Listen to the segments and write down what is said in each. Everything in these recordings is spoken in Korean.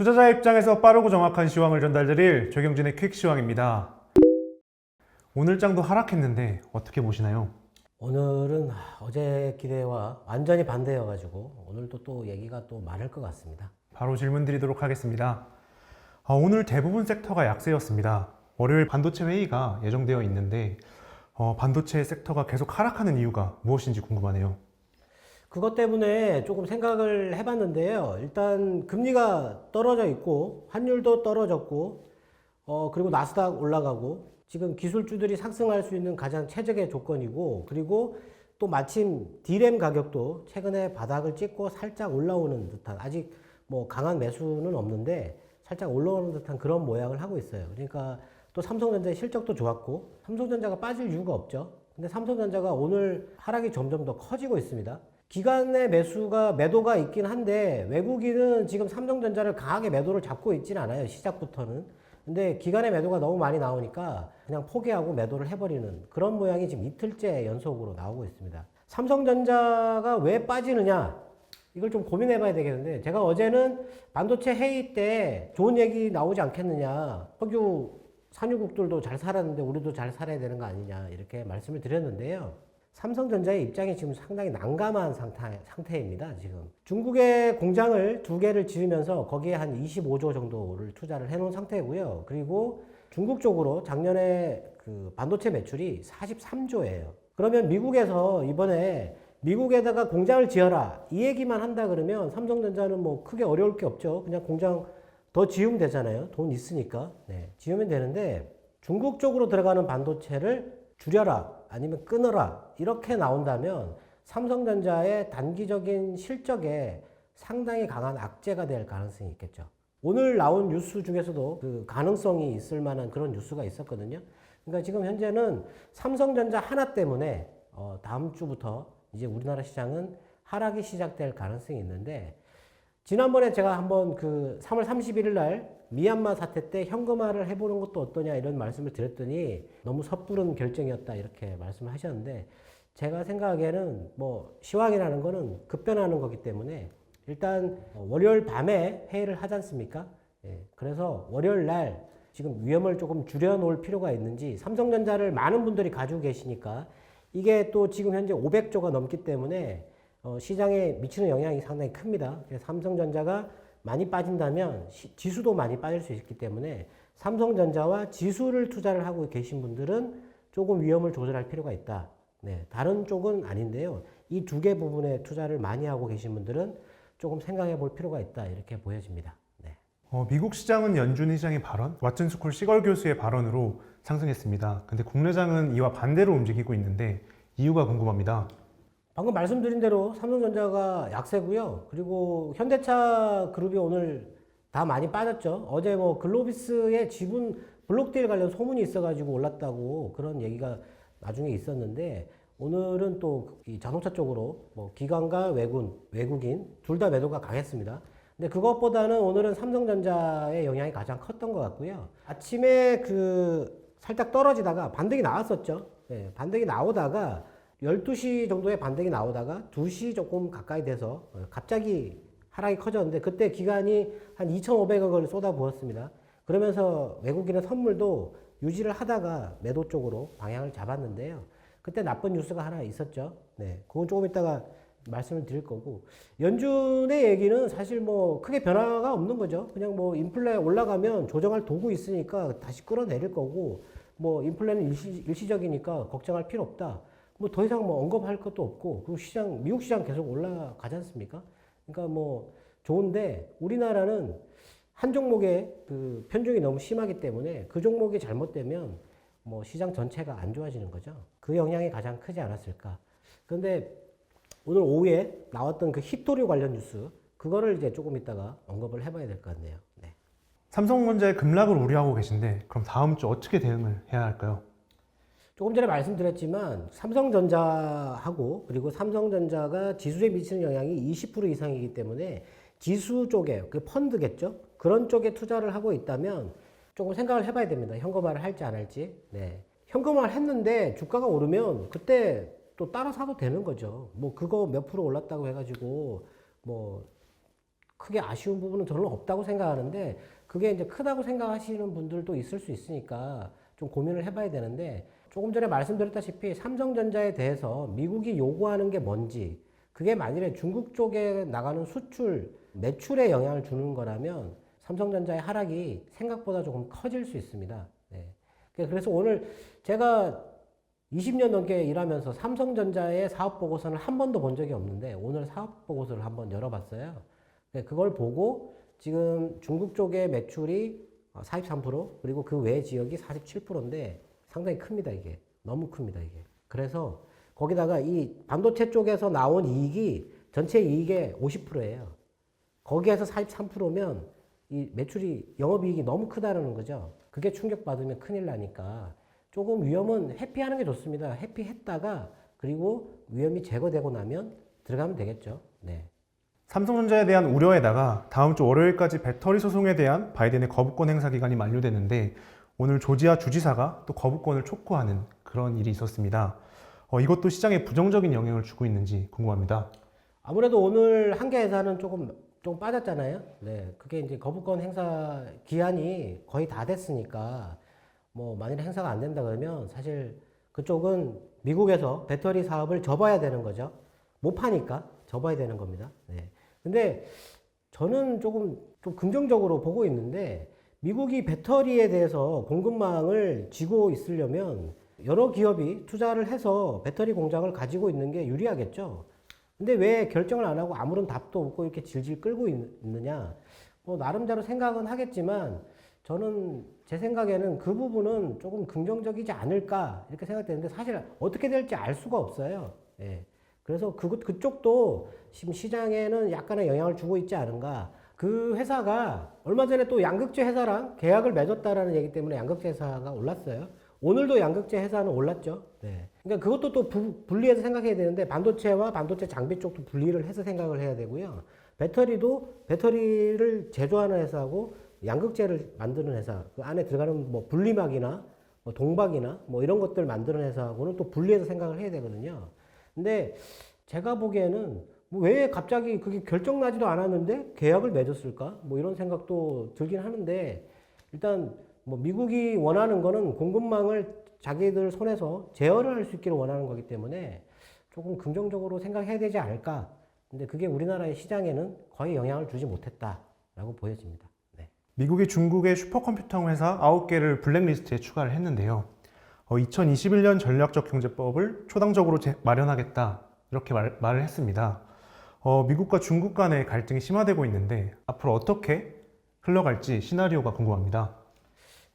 투자자 입장에서 빠르고 정확한 시황을 전달드릴 최경진의 퀵 시황입니다. 오늘 장도 하락했는데 어떻게 보시나요? 오늘은 어제 기대와 완전히 반대여가지고 오늘도 또 얘기가 또 많을 것 같습니다. 바로 질문 드리도록 하겠습니다. 아, 오늘 대부분 섹터가 약세였습니다. 월요일 반도체 회의가 예정되어 있는데 어, 반도체 섹터가 계속 하락하는 이유가 무엇인지 궁금하네요. 그것 때문에 조금 생각을 해봤는데요. 일단 금리가 떨어져 있고 환율도 떨어졌고 어, 그리고 나스닥 올라가고 지금 기술주들이 상승할 수 있는 가장 최적의 조건이고 그리고 또 마침 디램 가격도 최근에 바닥을 찍고 살짝 올라오는 듯한 아직 뭐 강한 매수는 없는데 살짝 올라오는 듯한 그런 모양을 하고 있어요. 그러니까 또 삼성전자의 실적도 좋았고 삼성전자가 빠질 이유가 없죠. 근데 삼성전자가 오늘 하락이 점점 더 커지고 있습니다. 기관의 매수가 매도가 있긴 한데 외국인은 지금 삼성전자를 강하게 매도를 잡고 있진 않아요. 시작부터는. 근데 기관의 매도가 너무 많이 나오니까 그냥 포기하고 매도를 해버리는 그런 모양이 지금 이틀째 연속으로 나오고 있습니다. 삼성전자가 왜 빠지느냐? 이걸 좀 고민해 봐야 되겠는데 제가 어제는 반도체 회의 때 좋은 얘기 나오지 않겠느냐. 석유 산유국들도 잘 살았는데 우리도 잘 살아야 되는 거 아니냐. 이렇게 말씀을 드렸는데요. 삼성전자의 입장이 지금 상당히 난감한 상태, 상태입니다. 지금 중국에 공장을 두 개를 지으면서 거기에 한 25조 정도를 투자를 해놓은 상태고요. 그리고 중국 쪽으로 작년에 그 반도체 매출이 43조예요. 그러면 미국에서 이번에 미국에다가 공장을 지어라 이 얘기만 한다 그러면 삼성전자는 뭐 크게 어려울 게 없죠. 그냥 공장 더 지으면 되잖아요. 돈 있으니까 네, 지으면 되는데 중국 쪽으로 들어가는 반도체를 줄여라 아니면 끊어라 이렇게 나온다면 삼성전자의 단기적인 실적에 상당히 강한 악재가 될 가능성이 있겠죠. 오늘 나온 뉴스 중에서도 그 가능성이 있을 만한 그런 뉴스가 있었거든요. 그러니까 지금 현재는 삼성전자 하나 때문에 어 다음 주부터 이제 우리나라 시장은 하락이 시작될 가능성이 있는데 지난번에 제가 한번 그 3월 31일 날 미얀마 사태 때 현금화를 해보는 것도 어떠냐 이런 말씀을 드렸더니 너무 섣부른 결정이었다 이렇게 말씀을 하셨는데 제가 생각하기에는 뭐 시황이라는 거는 급변하는 거기 때문에 일단 월요일 밤에 회의를 하지 않습니까? 예, 그래서 월요일 날 지금 위험을 조금 줄여놓을 필요가 있는지 삼성전자를 많은 분들이 가지고 계시니까 이게 또 지금 현재 500조가 넘기 때문에 어, 시장에 미치는 영향이 상당히 큽니다. 삼성전자가 많이 빠진다면 시, 지수도 많이 빠질 수 있기 때문에 삼성전자와 지수를 투자를 하고 계신 분들은 조금 위험을 조절할 필요가 있다. 네, 다른 쪽은 아닌데요. 이 두 개 부분에 투자를 많이 하고 계신 분들은 조금 생각해 볼 필요가 있다. 이렇게 보여집니다. 네. 어, 미국 시장은 연준 의장의 발언, 왓슨스쿨 시걸 교수의 발언으로 상승했습니다. 근데 국내장은 이와 반대로 움직이고 있는데 이유가 궁금합니다. 방금 말씀드린 대로 삼성전자가 약세고요. 그리고 현대차 그룹이 오늘 다 많이 빠졌죠. 어제 뭐 글로비스의 지분 블록딜 관련 소문이 있어가지고 올랐다고 그런 얘기가 나중에 있었는데 오늘은 또 이 자동차 쪽으로 뭐 기관과 외군, 외국인 둘 다 매도가 강했습니다. 근데 그것보다는 오늘은 삼성전자의 영향이 가장 컸던 것 같고요. 아침에 그 살짝 떨어지다가 반등이 나왔었죠. 네, 반등이 나오다가 12시 정도에 반등이 나오다가 2시 조금 가까이 돼서 어, 갑자기 하락이 커졌는데 그때 기간이 한 2,500억을 쏟아부었습니다. 그러면서 외국인의 선물도 유지를 하다가 매도 쪽으로 방향을 잡았는데요. 그때 나쁜 뉴스가 하나 있었죠. 네. 그건 조금 이따가 말씀을 드릴 거고. 연준의 얘기는 사실 뭐 크게 변화가 없는 거죠. 그냥 뭐 인플레 올라가면 조정할 도구 있으니까 다시 끌어내릴 거고, 뭐 인플레는 일시, 일시적이니까 걱정할 필요 없다. 뭐 더 이상 뭐 언급할 것도 없고, 그리고 시장, 미국 시장 계속 올라가지 않습니까? 그러니까 뭐 좋은데 우리나라는 한 종목에 그 편중이 너무 심하기 때문에 그 종목이 잘못되면 뭐 시장 전체가 안 좋아지는 거죠. 그 영향이 가장 크지 않았을까. 그런데 오늘 오후에 나왔던 그 히토류 관련 뉴스 그거를 이제 조금 이따가 언급을 해봐야 될 것 같네요. 네. 삼성전자의 급락을 우려하고 계신데 그럼 다음 주 어떻게 대응을 해야 할까요? 조금 전에 말씀드렸지만 삼성전자하고 그리고 삼성전자가 지수에 미치는 영향이 20% 이상이기 때문에 지수 쪽에 그 펀드겠죠? 그런 쪽에 투자를 하고 있다면 조금 생각을 해봐야 됩니다. 현금화를 할지 안 할지. 네. 현금화를 했는데 주가가 오르면 그때 또 따라 사도 되는 거죠. 뭐 그거 몇 프로 올랐다고 해가지고 뭐 크게 아쉬운 부분은 저는 없다고 생각하는데 그게 이제 크다고 생각하시는 분들도 있을 수 있으니까 좀 고민을 해봐야 되는데 조금 전에 말씀드렸다시피 삼성전자에 대해서 미국이 요구하는 게 뭔지 그게 만일에 중국 쪽에 나가는 수출 매출에 영향을 주는 거라면 삼성전자의 하락이 생각보다 조금 커질 수 있습니다. 네. 그래서 오늘 제가 20년 넘게 일하면서 삼성전자의 사업 보고서는 한 번도 본 적이 없는데 오늘 사업 보고서를 한번 열어봤어요. 네, 그걸 보고 지금 중국 쪽의 매출이 43% 그리고 그 외 지역이 47%인데 상당히 큽니다 이게 너무 큽니다 이게. 그래서 거기다가 이 반도체 쪽에서 나온 이익이 전체 이익의 50%예요. 거기에서 43%면 이 매출이 영업이익이 너무 크다는 거죠. 그게 충격받으면 큰일 나니까 조금 위험은 회피하는 게 좋습니다. 회피했다가 그리고 위험이 제거되고 나면 들어가면 되겠죠. 네. 삼성전자에 대한 우려에다가 다음 주 월요일까지 배터리 소송에 대한 바이든의 거부권 행사 기간이 만료되는데 오늘 조지아 주지사가 또 거부권을 촉구하는 그런 일이 있었습니다. 어, 이것도 시장에 부정적인 영향을 주고 있는지 궁금합니다. 아무래도 오늘 한계 회사는 조금 좀 빠졌잖아요. 네, 그게 이제 거부권 행사 기한이 거의 다 됐으니까 뭐 만일 행사가 안 된다 그러면 사실 그쪽은 미국에서 배터리 사업을 접어야 되는 거죠. 못 파니까 접어야 되는 겁니다. 네. 근데 저는 조금 좀 긍정적으로 보고 있는데 미국이 배터리에 대해서 공급망을 쥐고 있으려면 여러 기업이 투자를 해서 배터리 공장을 가지고 있는 게 유리하겠죠. 근데 왜 결정을 안 하고 아무런 답도 없고 이렇게 질질 끌고 있- 있느냐? 뭐 나름대로 생각은 하겠지만 저는 제 생각에는 그 부분은 조금 긍정적이지 않을까 이렇게 생각되는데 사실 어떻게 될지 알 수가 없어요. 예. 그래서 그 그쪽도 지금 시장에는 약간의 영향을 주고 있지 않은가. 그 회사가 얼마 전에 또 양극재 회사랑 계약을 맺었다라는 얘기 때문에 양극재 회사가 올랐어요. 오늘도 양극재 회사는 올랐죠. 네. 그러니까 그것도 또 부- 분리해서 생각해야 되는데 반도체와 반도체 장비 쪽도 분리를 해서 생각을 해야 되고요. 배터리도 배터리를 제조하는 회사하고 양극재를 만드는 회사, 그 안에 들어가는 뭐 분리막이나 뭐 동박이나 뭐 이런 것들 만드는 회사하고는 또 분리해서 생각을 해야 되거든요. 근데 제가 보기에는 뭐 왜 갑자기 그게 결정 나지도 않았는데 계약을 맺었을까? 뭐 이런 생각도 들긴 하는데 일단 뭐 미국이 원하는 거는 공급망을 자기들 손에서 제어를 할 수 있기를 원하는 거기 때문에 조금 긍정적으로 생각해야 되지 않을까. 근데 그게 우리나라의 시장에는 거의 영향을 주지 못했다라고 보여집니다. 네. 미국이 중국의 슈퍼컴퓨터 회사 9개를 블랙리스트에 추가를 했는데요. 어, 2021년 전략적 경제법을 초당적으로 제- 마련하겠다 이렇게 말, 말을 했습니다. 어, 미국과 중국 간의 갈등이 심화되고 있는데 앞으로 어떻게 흘러갈지 시나리오가 궁금합니다.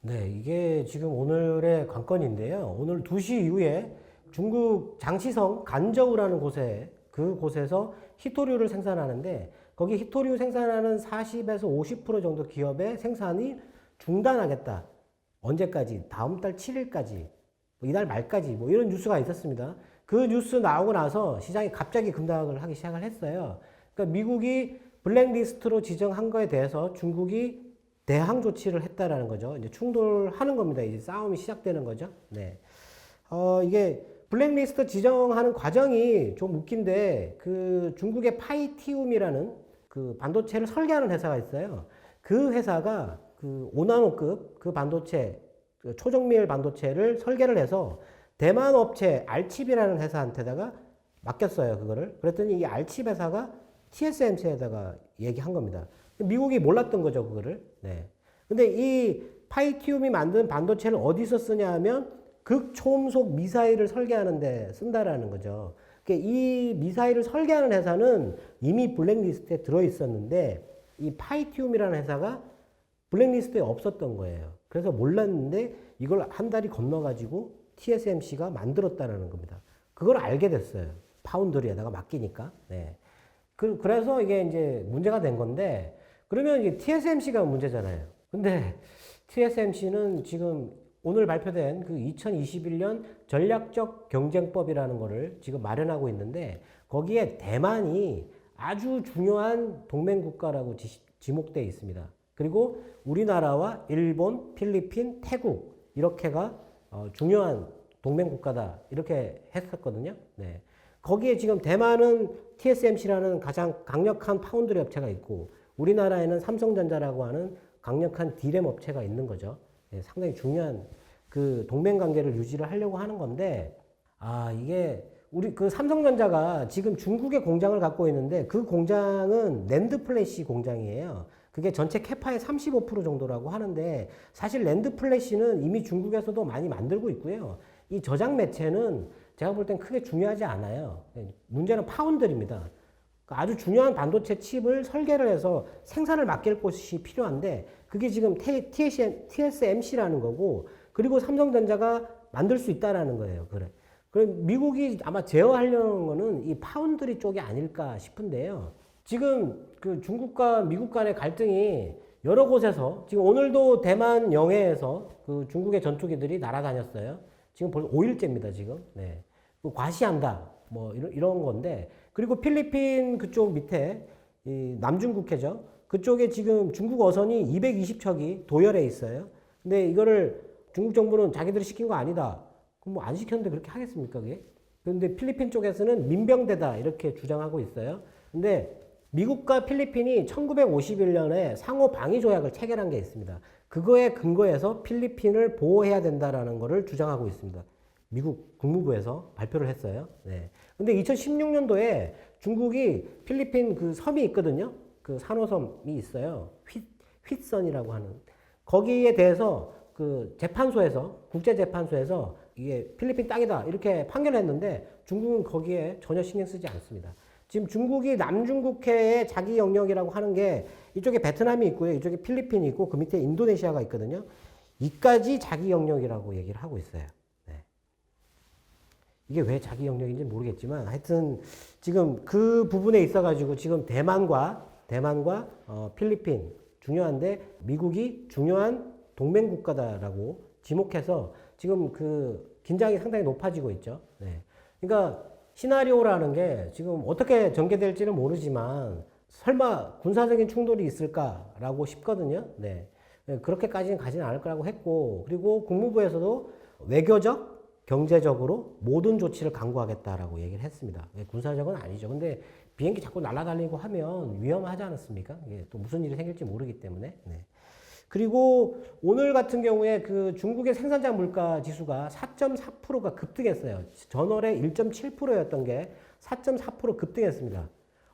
네, 이게 지금 오늘의 관건인데요. 오늘 2시 이후에 중국 장시성 간저우라는 곳에 그 곳에서 히토류를 생산하는데 거기 히토류 생산하는 40에서 50% 정도 기업의 생산이 중단하겠다. 언제까지? 다음 달 7일까지. 이달 말까지 뭐 이런 뉴스가 있었습니다. 그 뉴스 나오고 나서 시장이 갑자기 급락을 하기 시작을 했어요. 그러니까 미국이 블랙리스트로 지정한 거에 대해서 중국이 대항 조치를 했다라는 거죠. 이제 충돌하는 겁니다. 이제 싸움이 시작되는 거죠. 네. 어, 이게 블랙리스트 지정하는 과정이 좀 웃긴데 그 중국의 파이티움이라는 그 반도체를 설계하는 회사가 있어요. 그 회사가 그 5나노급 그 반도체 그 초정밀 반도체를 설계를 해서 대만 업체 알칩이라는 회사한테다가 맡겼어요. 그거를. 그랬더니 이 알칩 회사가 TSMC에다가 얘기한 겁니다. 미국이 몰랐던 거죠, 그거를. 네. 근데 이 파이티움이 만든 반도체를 어디서 쓰냐 하면 극초음속 미사일을 설계하는 데 쓴다라는 거죠. 그러니까 이 미사일을 설계하는 회사는 이미 블랙리스트에 들어 있었는데 이 파이티움이라는 회사가 블랙리스트에 없었던 거예요. 그래서 몰랐는데 이걸 한 달이 건너가지고 TSMC가 만들었다라는 겁니다. 그걸 알게 됐어요. 파운드리에다가 맡기니까. 네. 그, 그래서 이게 이제 문제가 된 건데, 그러면 이게 TSMC가 문제잖아요. 근데 TSMC는 지금 오늘 발표된 그 2021년 전략적 경쟁법이라는 거를 지금 마련하고 있는데, 거기에 대만이 아주 중요한 동맹 국가라고 지, 지목되어 있습니다. 그리고 우리나라와 일본, 필리핀, 태국 이렇게가 어, 중요한 동맹 국가다 이렇게 했었거든요. 네. 거기에 지금 대만은 TSMC라는 가장 강력한 파운드리 업체가 있고 우리나라에는 삼성전자라고 하는 강력한 디램 업체가 있는 거죠. 예, 상당히 중요한 그 동맹 관계를 유지를 하려고 하는 건데 아 이게 우리 그 삼성전자가 지금 중국에 공장을 갖고 있는데 그 공장은 랜드 플래시 공장이에요. 그게 전체 캐파의 35% 정도라고 하는데 사실 랜드 플래시는 이미 중국에서도 많이 만들고 있고요. 이 저장 매체는 제가 볼 땐 크게 중요하지 않아요. 문제는 파운드입니다. 그러니까 아주 중요한 반도체 칩을 설계를 해서 생산을 맡길 곳이 필요한데 그게 지금 TSMC라는 거고 그리고 삼성전자가 만들 수 있다라는 거예요. 그래. 그럼 미국이 아마 제어하려는 거는 이 파운드리 쪽이 아닐까 싶은데요. 지금 그 중국과 미국 간의 갈등이 여러 곳에서 지금 오늘도 대만 영해에서 그 중국의 전투기들이 날아다녔어요. 지금 벌써 5일째입니다, 지금. 네. 그 과시한다. 뭐 이런, 이런 건데. 그리고 필리핀 그쪽 밑에 이 남중국해죠. 그쪽에 지금 중국 어선이 220척이 도열해 있어요. 근데 이거를 중국 정부는 자기들이 시킨 거 아니다. 그럼 뭐 안 시켰는데 그렇게 하겠습니까, 그게? 그런데 필리핀 쪽에서는 민병대다 이렇게 주장하고 있어요. 근데 미국과 필리핀이 1951년에 상호 방위 조약을 체결한 게 있습니다. 그거에 근거해서 필리핀을 보호해야 된다라는 것을 주장하고 있습니다. 미국 국무부에서 발표를 했어요. 네. 근데 2016년도에 중국이 필리핀 그 섬이 있거든요. 그 산호섬이 있어요. 휘, 휘선이라고 하는. 거기에 대해서 그 재판소에서, 국제 재판소에서 이게 필리핀 땅이다. 이렇게 판결을 했는데 중국은 거기에 전혀 신경 쓰지 않습니다. 지금 중국이 남중국해의 자기 영역이라고 하는 게 이쪽에 베트남이 있고요. 이쪽에 필리핀이 있고 그 밑에 인도네시아가 있거든요. 이까지 자기 영역이라고 얘기를 하고 있어요. 네. 이게 왜 자기 영역인지 모르겠지만 하여튼 지금 그 부분에 있어 가지고 지금 대만과 대만과 어, 필리핀 중요한데 미국이 중요한 동맹 국가다라고 지목해서 지금 그 긴장이 상당히 높아지고 있죠. 네. 그러니까 시나리오라는 게 지금 어떻게 전개될지는 모르지만 설마 군사적인 충돌이 있을까라고 싶거든요. 네. 네, 그렇게까지는 가지는 않을 거라고 했고 그리고 국무부에서도 외교적 경제적으로 모든 조치를 강구하겠다라고 얘기를 했습니다. 네, 군사적은 아니죠. 근데 비행기 자꾸 날아다니고 하면 위험하지 않았습니까? 이게 또 무슨 일이 생길지 모르기 때문에. 네. 그리고 오늘 같은 경우에 그 중국의 생산자 물가 지수가 4.4%가 급등했어요. 전월에 1.7%였던 게 4.4% 급등했습니다.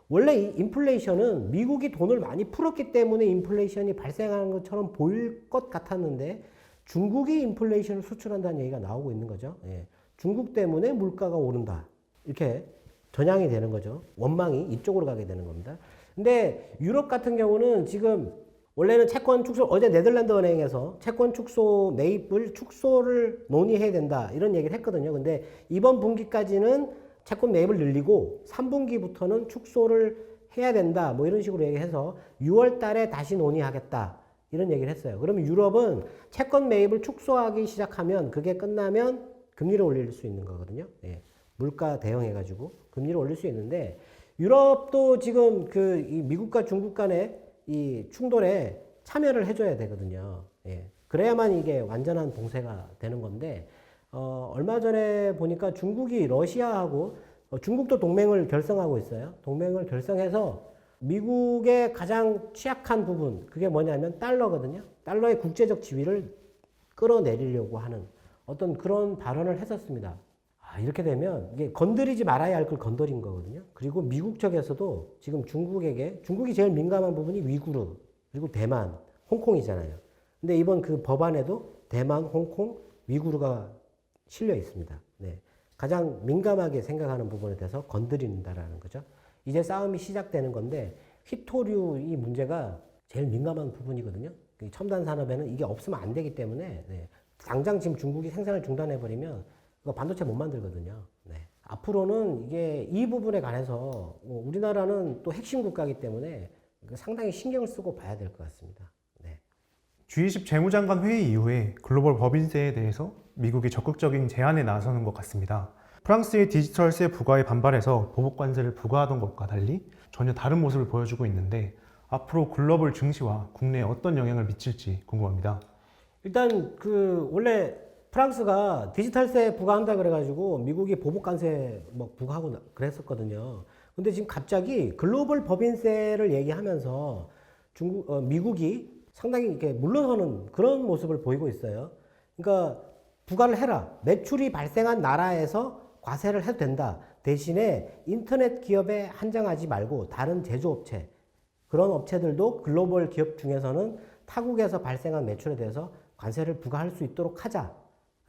원래 이 인플레이션은 미국이 돈을 많이 풀었기 때문에 인플레이션이 발생하는 것처럼 보일 것 같았는데 중국이 인플레이션을 수출한다는 얘기가 나오고 있는 거죠. 예. 중국 때문에 물가가 오른다. 이렇게 전향이 되는 거죠. 원망이 이쪽으로 가게 되는 겁니다. 근데 유럽 같은 경우는 지금 원래는 채권 축소, 어제 네덜란드 은행에서 채권 축소 매입을 축소를 논의해야 된다. 이런 얘기를 했거든요. 근데 이번 분기까지는 채권 매입을 늘리고 3분기부터는 축소를 해야 된다. 뭐 이런 식으로 얘기해서 6월 달에 다시 논의하겠다. 이런 얘기를 했어요. 그러면 유럽은 채권 매입을 축소하기 시작하면 그게 끝나면 금리를 올릴 수 있는 거거든요. 예. 물가 대응해가지고 금리를 올릴 수 있는데 유럽도 지금 그이 미국과 중국 간의 이 충돌에 참여를 해줘야 되거든요. 예. 그래야만 이게 완전한 봉쇄가 되는 건데, 어, 얼마 전에 보니까 중국이 러시아하고 어, 중국도 동맹을 결성하고 있어요. 동맹을 결성해서 미국의 가장 취약한 부분, 그게 뭐냐면 달러거든요. 달러의 국제적 지위를 끌어내리려고 하는 어떤 그런 발언을 했었습니다. 아, 이렇게 되면 이게 건드리지 말아야 할 걸 건드린 거거든요. 그리고 미국 쪽에서도 지금 중국에게 중국이 제일 민감한 부분이 위구르 그리고 대만, 홍콩이잖아요. 근데 이번 그 법안에도 대만, 홍콩, 위구르가 실려 있습니다. 네. 가장 민감하게 생각하는 부분에 대해서 건드린다라는 거죠. 이제 싸움이 시작되는 건데 휘토류 이 문제가 제일 민감한 부분이거든요. 그 첨단 산업에는 이게 없으면 안 되기 때문에 네. 당장 지금 중국이 생산을 중단해 버리면 이거 반도체 못 만들거든요. 네. 앞으로는 이게 이 부분에 관해서 뭐 우리나라는 또 핵심 국가이기 때문에 상당히 신경을 쓰고 봐야 될 것 같습니다. 네. G20 재무장관 회의 이후에 글로벌 법인세에 대해서 미국이 적극적인 제안에 나서는 것 같습니다. 프랑스의 디지털세 부과에 반발해서 보복관세를 부과하던 것과 달리 전혀 다른 모습을 보여주고 있는데 앞으로 글로벌 증시와 국내에 어떤 영향을 미칠지 궁금합니다. 일단 그 원래 프랑스가 디지털세 부과한다 그래가지고 미국이 보복관세 뭐 부과하고 나- 그랬었거든요. 근데 지금 갑자기 글로벌 법인세를 얘기하면서 중국, 어, 미국이 상당히 이렇게 물러서는 그런 모습을 보이고 있어요. 그러니까 부과를 해라. 매출이 발생한 나라에서 과세를 해도 된다. 대신에 인터넷 기업에 한정하지 말고 다른 제조업체, 그런 업체들도 글로벌 기업 중에서는 타국에서 발생한 매출에 대해서 관세를 부과할 수 있도록 하자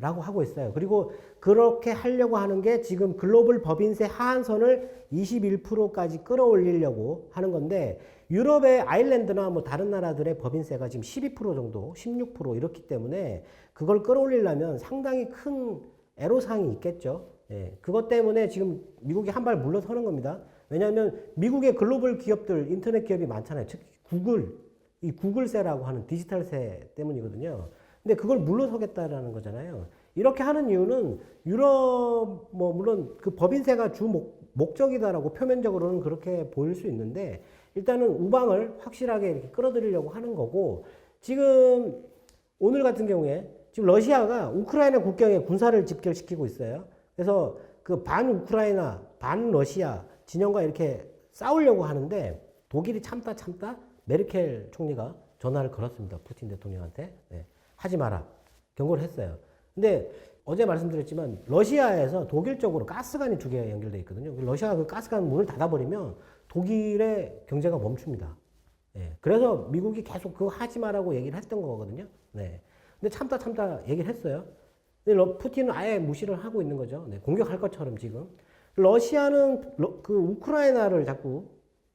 라고 하고 있어요. 그리고 그렇게 하려고 하는 게 지금 글로벌 법인세 하한선을 21%까지 끌어올리려고 하는 건데 유럽의 아일랜드나 뭐 다른 나라들의 법인세가 지금 12% 정도, 16% 이렇기 때문에 그걸 끌어올리려면 상당히 큰 애로사항이 있겠죠. 예, 그것 때문에 지금 미국이 한 발 물러서는 겁니다. 왜냐하면 미국의 글로벌 기업들, 인터넷 기업이 많잖아요. 특히 구글, 이 구글세라고 하는 디지털세 때문이거든요. 근데 그걸 물러서겠다라는 거잖아요. 이렇게 하는 이유는 유럽, 뭐, 물론 그 법인세가 주 목, 목적이다라고 표면적으로는 그렇게 보일 수 있는데 일단은 우방을 확실하게 이렇게 끌어들이려고 하는 거고 지금 오늘 같은 경우에 지금 러시아가 우크라이나 국경에 군사를 집결시키고 있어요. 그래서 그 반 우크라이나, 반 러시아 진영과 이렇게 싸우려고 하는데 독일이 참다 참다 메르켈 총리가 전화를 걸었습니다. 푸틴 대통령한테. 네, 하지 마라. 경고를 했어요. 근데 어제 말씀드렸지만 러시아에서 독일 쪽으로 가스관이 두 개가 연결돼 있거든요. 러시아가 그 가스관 문을 닫아버리면 독일의 경제가 멈춥니다. 예, 그래서 미국이 계속 그거 하지 마라고 얘기를 했던 거거든요. 네. 근데 참다 참다 얘기를 했어요. 근데 러- 푸틴은 아예 무시를 하고 있는 거죠. 네, 공격할 것처럼 지금. 러시아는 러- 그 우크라이나를 자꾸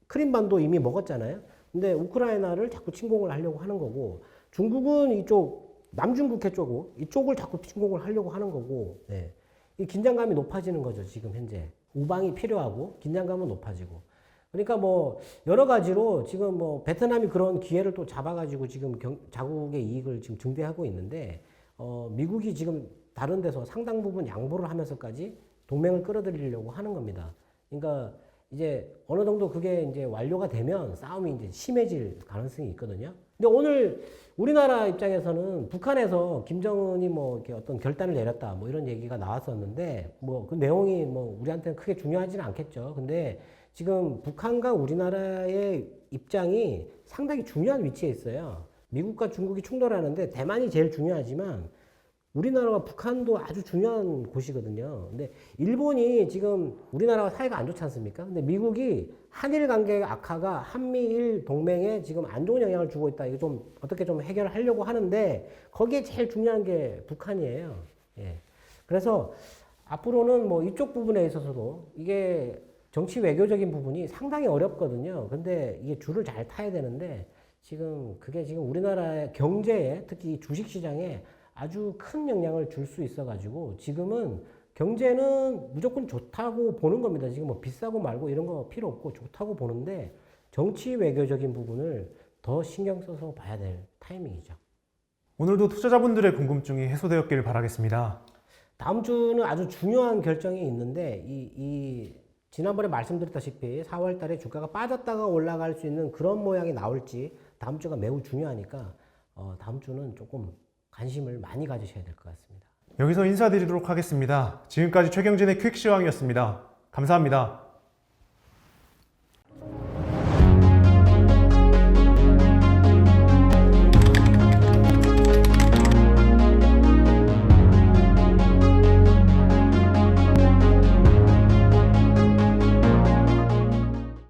크림반도 이미 먹었잖아요. 근데 우크라이나를 자꾸 침공을 하려고 하는 거고 중국은 이쪽 남중국해 쪽고 이쪽을 자꾸 침공을 하려고 하는 거고 네. 이 긴장감이 높아지는 거죠 지금 현재 우방이 필요하고 긴장감은 높아지고 그러니까 뭐 여러 가지로 지금 뭐 베트남이 그런 기회를 또 잡아가지고 지금 경- 자국의 이익을 지금 증대하고 있는데 어 미국이 지금 다른 데서 상당 부분 양보를 하면서까지 동맹을 끌어들이려고 하는 겁니다. 그러니까 이제 어느 정도 그게 이제 완료가 되면 싸움이 이제 심해질 가능성이 있거든요. 근데 오늘 우리나라 입장에서는 북한에서 김정은이 뭐 이렇게 어떤 결단을 내렸다 뭐 이런 얘기가 나왔었는데 뭐 그 내용이 뭐 우리한테는 크게 중요하지는 않겠죠. 근데 지금 북한과 우리나라의 입장이 상당히 중요한 위치에 있어요. 미국과 중국이 충돌하는데 대만이 제일 중요하지만 우리나라와 북한도 아주 중요한 곳이거든요. 근데 일본이 지금 우리나라와 사이가 안 좋지 않습니까? 근데 미국이 한일 관계 악화가 한미일 동맹에 지금 안 좋은 영향을 주고 있다. 이거 좀 어떻게 좀 해결을 하려고 하는데 거기에 제일 중요한 게 북한이에요. 예. 그래서 앞으로는 뭐 이쪽 부분에 있어서도 이게 정치 외교적인 부분이 상당히 어렵거든요. 근데 이게 줄을 잘 타야 되는데 지금 그게 지금 우리나라의 경제에 특히 주식 시장에 아주 큰 영향을 줄 수 있어가지고 지금은 경제는 무조건 좋다고 보는 겁니다. 지금 뭐 비싸고 말고 이런 거 필요 없고 좋다고 보는데 정치 외교적인 부분을 더 신경 써서 봐야 될 타이밍이죠. 오늘도 투자자분들의 궁금증이 해소되었길 바라겠습니다. 다음 주는 아주 중요한 결정이 있는데 이, 이 지난번에 말씀드렸다시피 4월 달에 주가가 빠졌다가 올라갈 수 있는 그런 모양이 나올지 다음 주가 매우 중요하니까 어, 다음 주는 조금 관심을 많이 가지셔야 될 것 같습니다. 여기서 인사드리도록 하겠습니다. 지금까지 최경진의 퀵시황이었습니다. 감사합니다.